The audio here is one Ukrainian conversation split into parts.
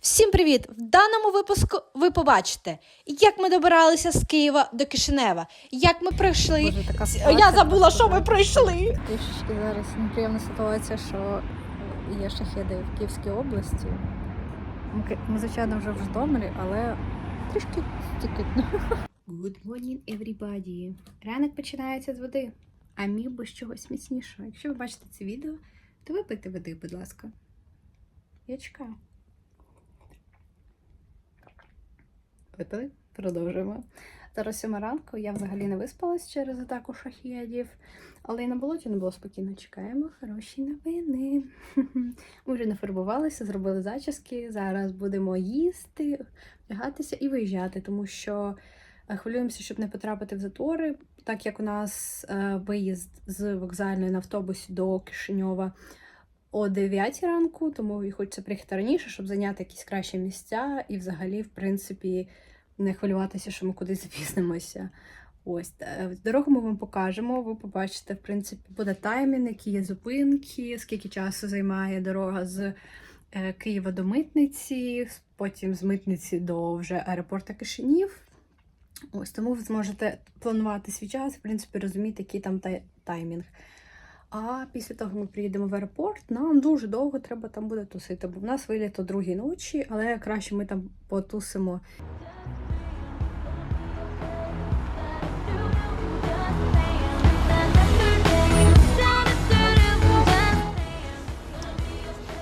Всім привіт! В даному випуску ви побачите, як ми добиралися з Києва до Кишинева, як ми пройшли. Боже, така Я забула, що ми пройшли. Трішечки зараз неприємна ситуація, що є шахеди в Київській області. Ми, ми, звичайно, вже в Житомирі, але трішки тільки. Good morning, everybody! Ранок починається з води, а міг би з чогось міцнішого. Якщо ви бачите це відео, то випийте води, будь ласка. Я чекаю. Випили? Продовжуємо. Зараз сьома ранку, я взагалі не виспалась через атаку шахедів, але і на болоті не було спокійно. Чекаємо хороші новини. Ми вже нафарбувалися, зробили зачіски. Зараз будемо їсти, вдягатися і виїжджати, тому що е, хвилюємося, щоб не потрапити в затори, так як у нас е, виїзд з вокзальної на автобусі до Кишиньова о 9 ранку, тому і хочеться приїхати раніше, щоб зайняти якісь кращі місця і взагалі, в принципі, не хвилюватися, що ми кудись запізнимося. Ось е, дорогу ми вам покажемо. Ви побачите, в принципі, буде таймінг, які є зупинки, скільки часу займає дорога з е, Києва до митниці, потім з митниці до вже аеропорту Кишинів. Ось тому ви зможете планувати свій час, в принципі, розуміти, який там тай- таймінг. А після того ми приїдемо в аеропорт, нам дуже довго треба там буде тусити, бо в нас виліт о другій ночі, але краще ми там потусимо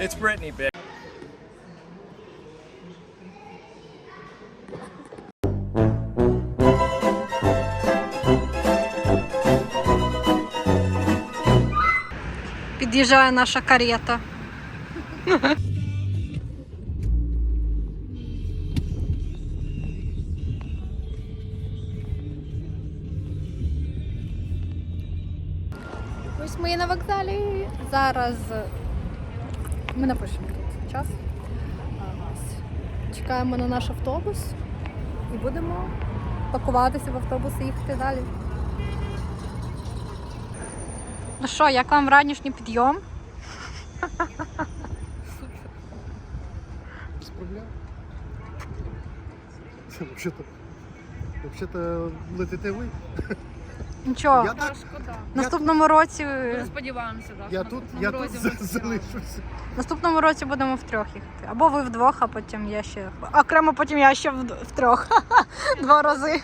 It's Brittany, bitch. Під'їжджає наша карета. Ось ми на вокзалі. Зараз ми напишемо тут час. Чекаємо на наш автобус і будемо пакуватися в автобус і їхати далі. Ну що, як вам ранішній підйом? Без проблем. Вообще-то летите ви. Нічого, Я так, в наступному році Сподіваємося, так. я тут, я тут за- залишуся. в наступному році будемо втрьох їхати. Або ви вдвох, а потім я ще. Окремо потім я ще вд- втрьох. Два рази.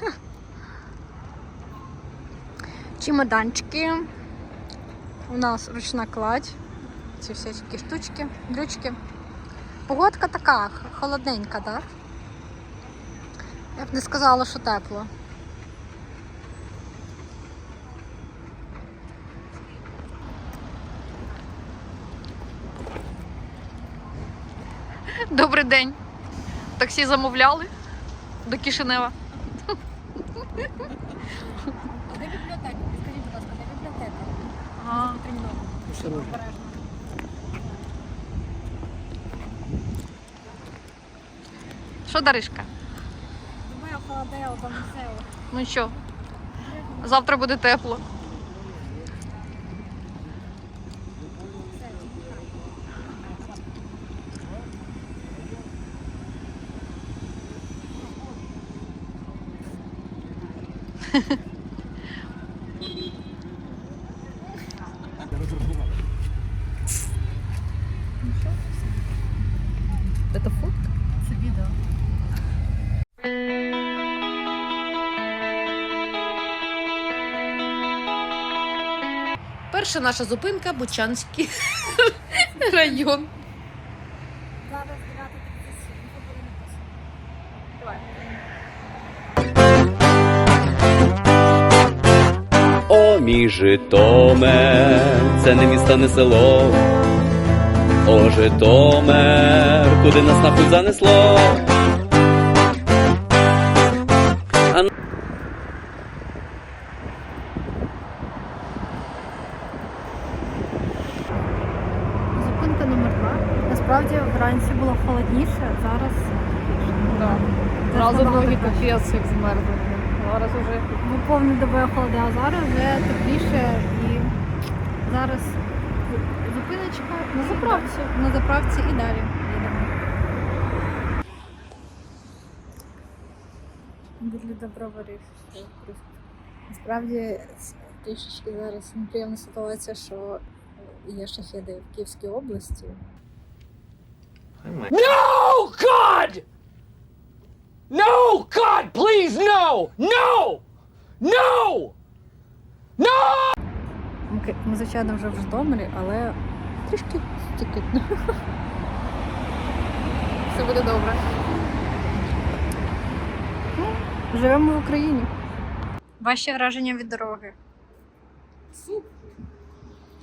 Чемоданчики. У нас ручна кладь. Ці всякі штучки, дрючки. Погодка така, холодненька, так? Я б не сказала, що тепло. Добрий день. Таксі замовляли до Кишинева. А, Що, Даришка? Думаю, холодео, там все. Ну що? Завтра буде тепло. Перша наша зупинка Бучанський район. Зараз 9.37, О, мій Житомир, це не місто, не село. О, Житомир, куди нас нахуй занесло. Насправді вранці було холодніше, зараз да. Зразу ноги капець, як змерзли. Зараз вже ми ну, повні добою холоди, а зараз вже тепліше і зараз зупиночка на заправці, на заправці і далі їдемо. Біля доброварів. Насправді трішечки зараз неприємна ситуація, що е, є шахеди в Київській області. No, God! No, God, please, no! No! No! Ми, ки- ми звичайно, вже в Житомирі, але трішки тільки. Все буде добре. Ну, Живемо в Україні. Ваші враження від дороги. Супер.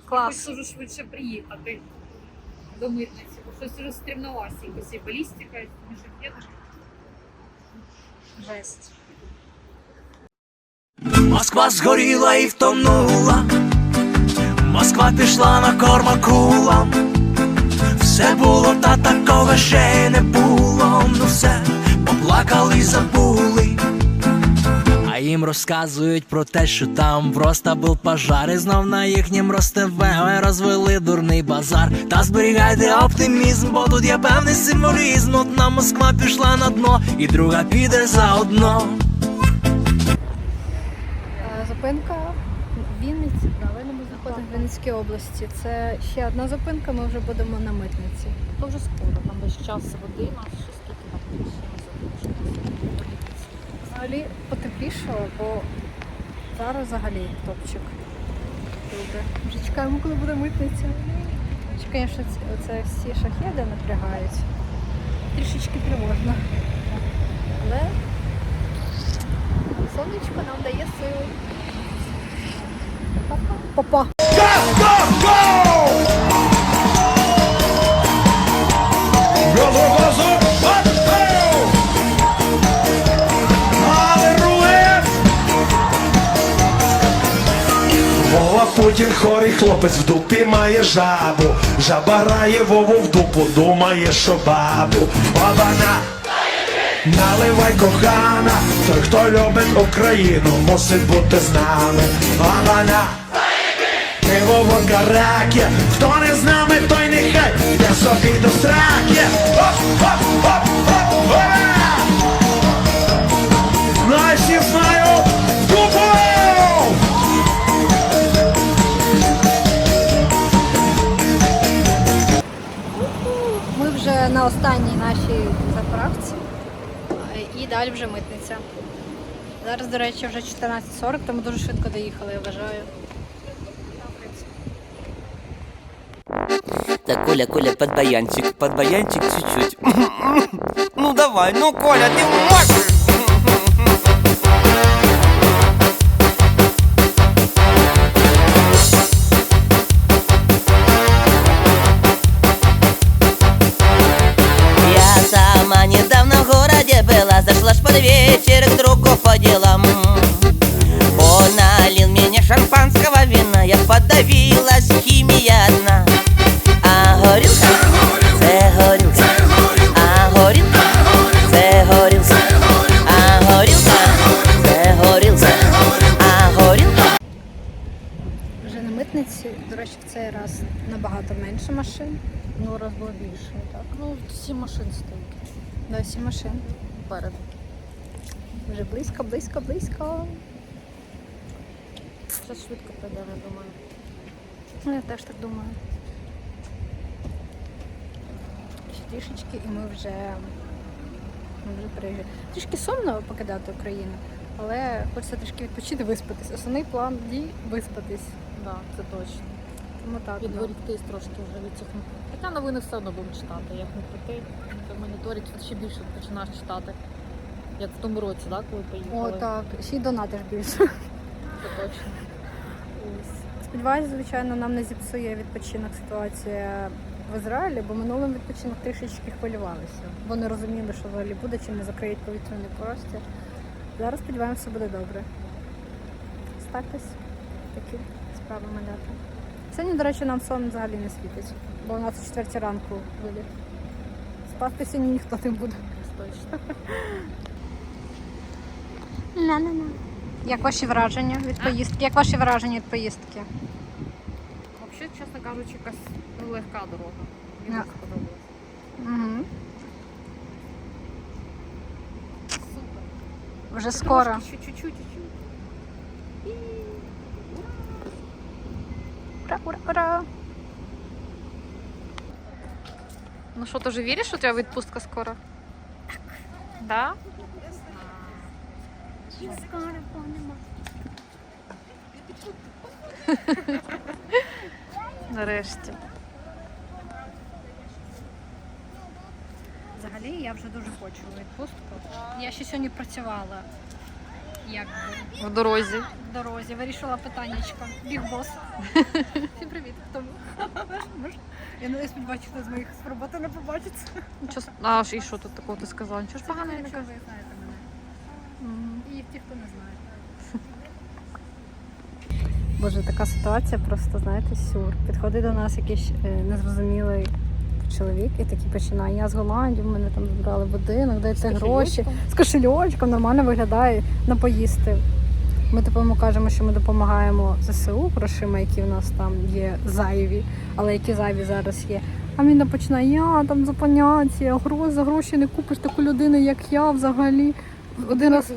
Клас. Хочу дуже швидше приїхати до митниці, бо щось вже стрімновасінько, і балістика, і шахеди. Жесть. Москва згоріла і втонула. Москва пішла на корм акулам. Все було, та такого ще й не було. Ну все, поплакали забули. Їм розказують про те, що там просто був пожар, і знов на їхнім ростеве розвели дурний базар. Та зберігайте оптимізм, бо тут є певний символізм. Одна Москва пішла на дно, і друга піде заодно. Е, Зупинка в Вінниці, правильно ми знаходимо в Вінницькій області. Це ще одна зупинка, ми вже будемо на митниці. То вже скоро, там десь час година, що скільки там Взагалі потеплішало, бо зараз взагалі топчик. Вже чекаємо, коли буде митниця. Чи, Звісно, це всі шахеди напрягають. Трішечки тривожно. Але сонечко нам дає сили. Папа. Путін хорий хлопець в дупі має жабу. Жаба рає Вову в дупу, думає, що бабу. Бабана. Наливай кохана, той, хто любить Україну, мусить бути з нами. Бабана. Пиво водка раки, хто не з нами, той нехай йде собі до сраки. Оп, оп, оп, оп, ура! Вже на останній нашій заправці і далі вже митниця. Зараз, до речі, вже 14.40, тому дуже швидко доїхали, я вважаю. Так, Коля, Коля, под баянчик, под баянчик чуть-чуть. Ну давай, ну Коля, ты можешь! Я сама недавно в городе была, зашла ж под вечер к другу по делам. Он налил мне шампанского вина, я подавилась, химия одна. А горілка, це горілка, а горілка, це горілка, а горілка, це горілка, а горілка. Вже на митниці, до речі, в цей раз набагато менше машин. Ну, раз було більше, так. Ну, сім машин стоїть Да, сім машин. перед. Вже близько, близько, близько. Зараз швидко прийде, я думаю. Ну, я теж так думаю. Ще трішечки і ми вже, ми вже приїжджаємо. Трішки сумно покидати Україну, але хочеться трішки відпочити, виспатись. Основний план дій виспатись. Да, це точно. Тому так. Відволіктись трошки вже від цих. Хоча новини все одно будемо читати. Як не прийти, то моніторить ще більше починаєш читати. Як в тому році, да, коли поїхали. О, так. Ще й донатиш більше. Це точно. Сподіваюсь, звичайно, нам не зіпсує відпочинок ситуація в Ізраїлі, бо минулим відпочинок трішечки хвилювалися, бо не розуміли, що взагалі буде, чи не закриють повітряний простір. Зараз сподіваємося, буде добре. Статись такі справи маляти. Сьогодні, до речі, нам сон взагалі не світить, бо у нас о 4 ранку виліт. Спати сьогодні ніхто не буде. Точно. Як ваші враження від поїздки? Як ваші враження від поїздки? Взагалі, чесно кажучи, якась ну, легка дорога. Мені сподобалось. Угу. Супер. Вже скоро. Ще чуть-чуть. Ура, ура, ура. Ну що, ти вже віриш, що у тебе відпустка скоро? Да? Нарешті. Взагалі я вже дуже хочу відпустку. Я ще сьогодні працювала. Якби В дорозі. в дорозі, вирішила питаннячко. Біг бос. Всім привіт. Хто? Я не сподіваюся, хто з моїх з роботи не побачиться. Нічого... А, і що тут такого ти сказала? Нічого ж поганого не Якщо ви знаєте мене. І ті, хто не знає. Боже, така ситуація просто, знаєте, сюр. Підходить до нас якийсь е, незрозумілий чоловік і такий починає. Я з Голландії, мене там забрали будинок, дайте гроші. З кошельочком нормально виглядає на поїсти. Ми типу кажемо, що ми допомагаємо ЗСУ грошима, які в нас там є зайві, але які зайві зараз є. А він починає, я там за поняття, гроз за гроші не купиш таку людину, як я взагалі. Один раз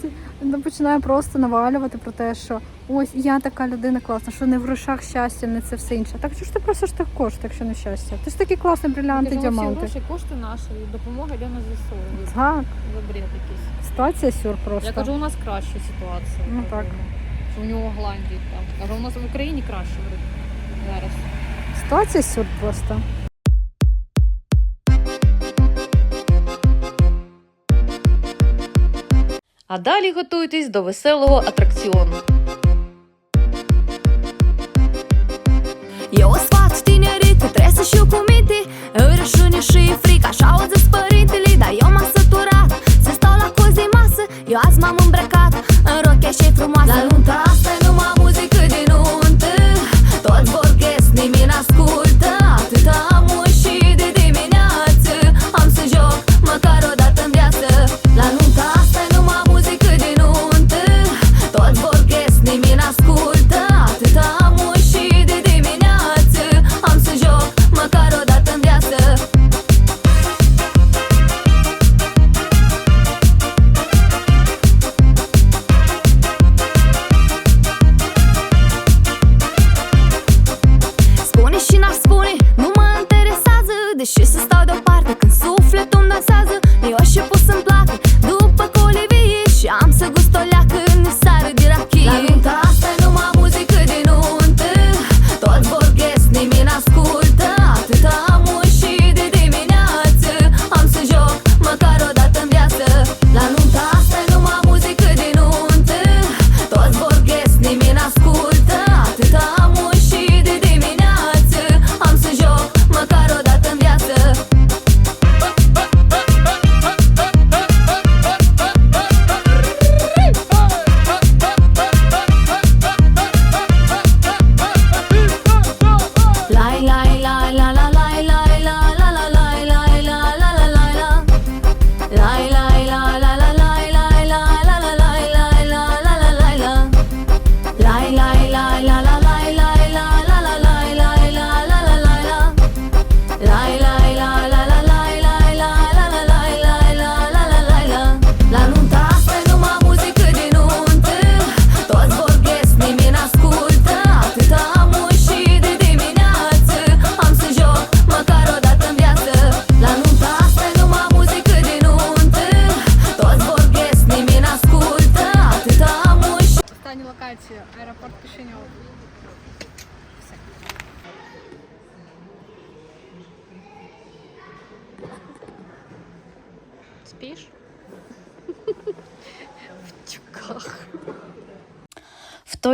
ці- ну, починає просто навалювати про те, що ось я така людина класна, що не в грошах щастя, не це все інше. Так що ж ти просиш так кошти, якщо не щастя? Ти ж такий класний брилянти, діаманти. гроші, кошти наші, допомога йде на ЗСУ. Так, За бред якийсь. ситуація сюр просто. Я кажу, у нас краща ситуація. Ну, так. Що у нього в Голландії там. Кажу, у нас в Україні краще зараз. Ситуація сюр просто. А далі готуйтесь до веселого атракціону. Eu o sfat tinerii că trebuie să știu cu minte Îi rășune și frică, așa o zis părintele Dar eu m-am săturat să stau la cozi de masă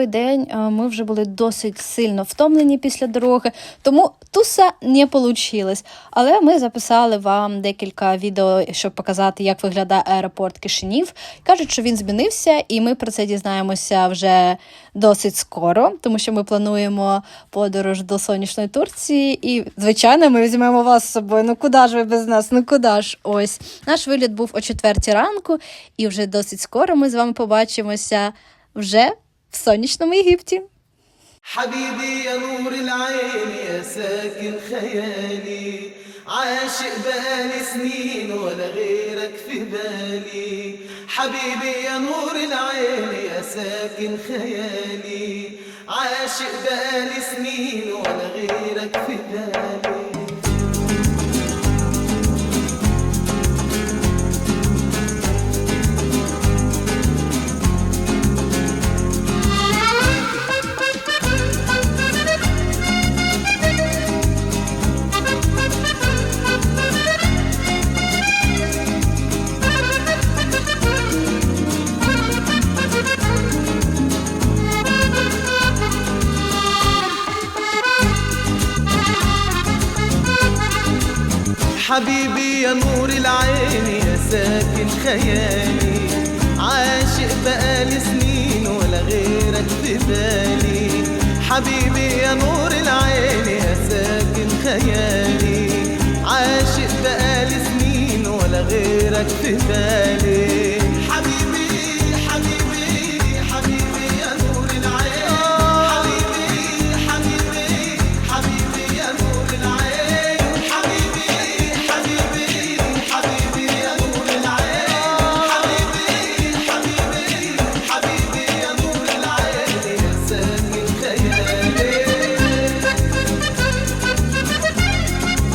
Той день е, ми вже були досить сильно втомлені після дороги, тому туса не вийшло. Але ми записали вам декілька відео, щоб показати, як виглядає аеропорт Кишинів. Кажуть, що він змінився, і ми про це дізнаємося вже досить скоро, тому що ми плануємо подорож до сонячної Турції. І, звичайно, ми візьмемо вас з собою. Ну куди ж ви без нас? Ну куди ж? Ось наш виліт був о четвертій ранку, і вже досить скоро ми з вами побачимося вже в сонячному Єгипті. حبيبي يا نور العين يا ساكن خيالي عاشق بقالي سنين ولا غيرك غيرك في بالي حبيبي يا نور العين يا ساكن خيالي عاشق بقالي سنين ولا غيرك في بالي خيالي. عاشق بقالي سنين ولا غيرك في بالي. حبيبي يا نور العين يا ساكن خيالي. عاشق بقالي سنين ولا غيرك في بالي.